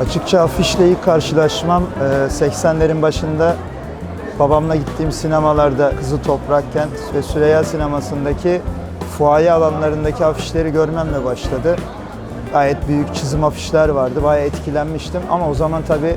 Açıkça afişle ilk karşılaşmam e, 80'lerin başında babamla gittiğim sinemalarda Kızı Toprakken ve Süreyya Sineması'ndaki fuaye alanlarındaki afişleri görmemle başladı. Gayet büyük çizim afişler vardı. Bayağı etkilenmiştim ama o zaman tabii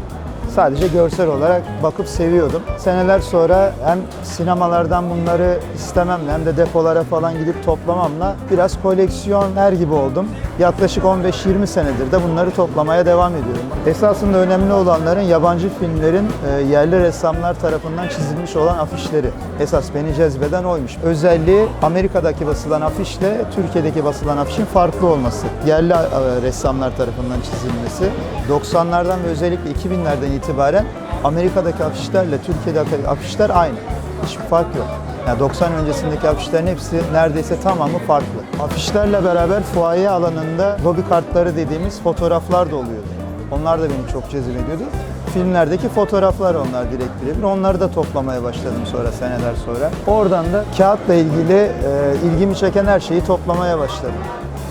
sadece görsel olarak bakıp seviyordum. Seneler sonra hem sinemalardan bunları istememle hem de depolara falan gidip toplamamla biraz koleksiyoner gibi oldum. Yaklaşık 15-20 senedir de bunları toplamaya devam ediyorum. Esasında önemli olanların yabancı filmlerin e, yerli ressamlar tarafından çizilmiş olan afişleri. Esas beni cezbeden oymuş. Özelliği Amerika'daki basılan afişle Türkiye'deki basılan afişin farklı olması. Yerli e, ressamlar tarafından çizilmesi. 90'lardan ve özellikle 2000'lerden itibaren Amerika'daki afişlerle Türkiye'deki afişler aynı. Hiçbir fark yok. Yani 90 öncesindeki afişlerin hepsi neredeyse tamamı farklı. Afişlerle beraber fuaye alanında lobi kartları dediğimiz fotoğraflar da oluyordu. Onlar da beni çok cezbediyordu. Filmlerdeki fotoğraflar onlar direkt birebir. Onları da toplamaya başladım sonra seneler sonra. Oradan da kağıtla ilgili e, ilgimi çeken her şeyi toplamaya başladım.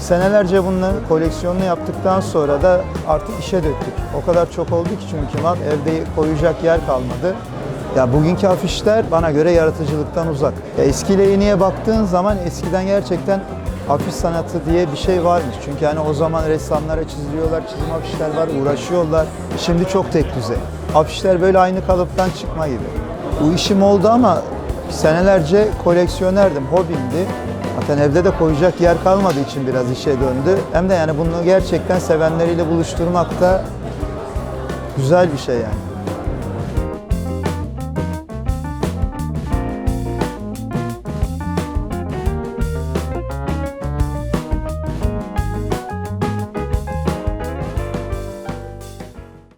Senelerce bunları koleksiyonunu yaptıktan sonra da artık işe döktük. O kadar çok oldu ki çünkü mal evde koyacak yer kalmadı. Ya bugünkü afişler bana göre yaratıcılıktan uzak. Ya eskiyle yeniye baktığın zaman eskiden gerçekten afiş sanatı diye bir şey varmış. Çünkü hani o zaman ressamlara çiziliyorlar, çizim afişler var, uğraşıyorlar. Şimdi çok tek düzey. Afişler böyle aynı kalıptan çıkma gibi. Bu işim oldu ama senelerce koleksiyonerdim, hobimdi. Zaten evde de koyacak yer kalmadığı için biraz işe döndü. Hem de yani bunu gerçekten sevenleriyle buluşturmak da güzel bir şey yani.